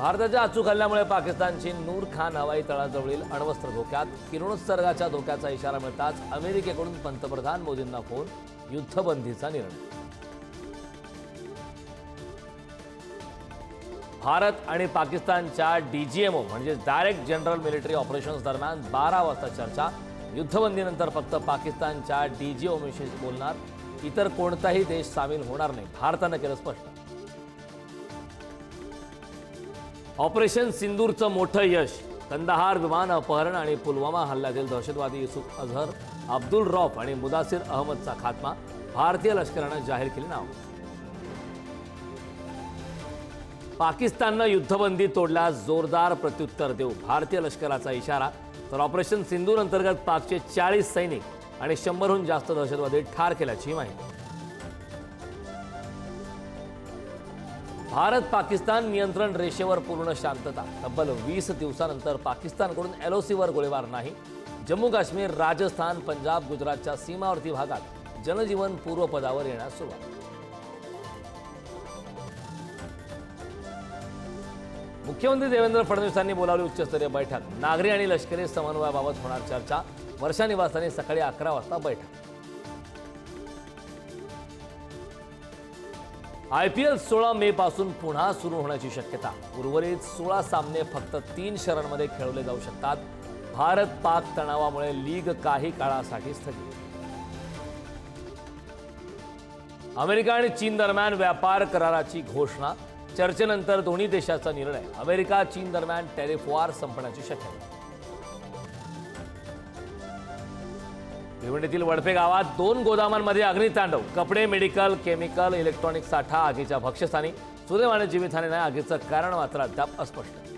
भारताच्या अचूक हल्ल्यामुळे पाकिस्तानची नूर खान हवाई तळाजवळील अण्वस्त्र धोक्यात किरणोत्सर्गाच्या धोक्याचा इशारा मिळताच अमेरिकेकडून पंतप्रधान मोदींना फोन युद्धबंदीचा निर्णय. भारत आणि पाकिस्तानच्या डीजीएमओ म्हणजे डायरेक्ट जनरल मिलिटरी ऑपरेशन्स दरम्यान बारा वाजता चर्चा. युद्धबंदीनंतर फक्त पाकिस्तानच्या डीजीओमीशी बोलणार इतर कोणताही देश सामील होणार नाही भारतानं केलं स्पष्ट. ऑपरेशन सिंदूरचं मोठं यश. कंदाहार विमान अपहरण आणि पुलवामा हल्ल्यातील दहशतवादी युसुफ अझहर अब्दुल रॉफ आणि मुदासिर अहमदचा खात्मा भारतीय लष्करानं जाहीर केले नाव. पाकिस्ताननं युद्धबंदी तोडल्यास जोरदार प्रत्युत्तर देऊ भारतीय लष्कराचा इशारा. तर ऑपरेशन सिंदूर अंतर्गत पाकचे चाळीस सैनिक आणि शंभरहून जास्त दहशतवादी ठार केल्याची माहिती. भारत पाकिस्तान नियंत्रण रेषेवर पूर्ण शांतता. तब्बल वीस दिवसानंतर पाकिस्तानकडून एलओसीवर गोळीबार नाही. जम्मू काश्मीर राजस्थान पंजाब गुजरातच्या सीमावर्ती भागात जनजीवन पूर्वपदावर येण्यास सुरुवात. मुख्यमंत्री देवेंद्र फडणवीसांनी बोलावली उच्चस्तरीय बैठक. नागरी आणि लष्करी समन्वयाबाबत होणार चर्चा. वर्षा निवासाने सकाळी अकरा वाजता बैठक. आय पी एल सोळा मे पासून पुन्हा सुरू होण्याची शक्यता. उर्वरित सोळा सामने फक्त तीन शहरांमध्ये खेळवले जाऊ शकतात. भारत पाक तणावामुळे लीग काही काळासाठी स्थगित. अमेरिका आणि चीन दरम्यान व्यापार कराराची घोषणा. चर्चेनंतर दोन्ही देशाचा निर्णय. अमेरिका चीन दरम्यान टॅरिफ वार संपण्याची शक्यता. भिवंडीतील वडपे गावात दोन गोदामांमध्ये अग्नितांडव कपडे मेडिकल केमिकल इलेक्ट्रॉनिक साठा आगीच्या भक्ष्यस्थानी. सुदैवाने जीवितहानी नाही आगीचं कारण मात्र अद्याप अस्पष्ट.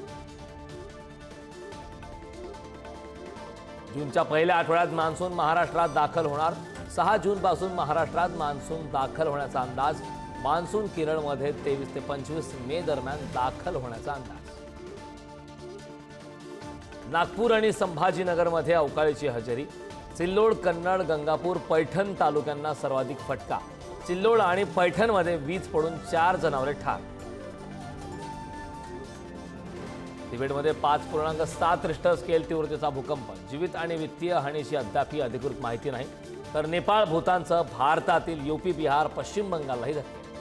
जूनच्या पहिल्या आठवड्यात मान्सून महाराष्ट्रात दाखल होणार. सहा जूनपासून महाराष्ट्रात मान्सून दाखल होण्याचा अंदाज. मान्सून केरळमध्ये तेवीस ते पंचवीस मे दरम्यान दाखल होण्याचा अंदाज. नागपूर आणि संभाजीनगरमध्ये अवकाळीची हजेरी. सिल्लोड कन्नड गंगापूर पैठण तालुक्यांना सर्वाधिक फटका. सिल्लोड आणि पैठणमध्ये वीज पडून चार जनावरे ठार. तिबेटमध्ये पाच पूर्णांक सात रिस्टर स्केल तीव्रतेचा भूकंप. जीवित आणि वित्तीय हानीची अद्यापही अधिकृत माहिती नाही. तर नेपाळ भूतानसह भारतातील यूपी बिहार पश्चिम बंगाललाही धक्के.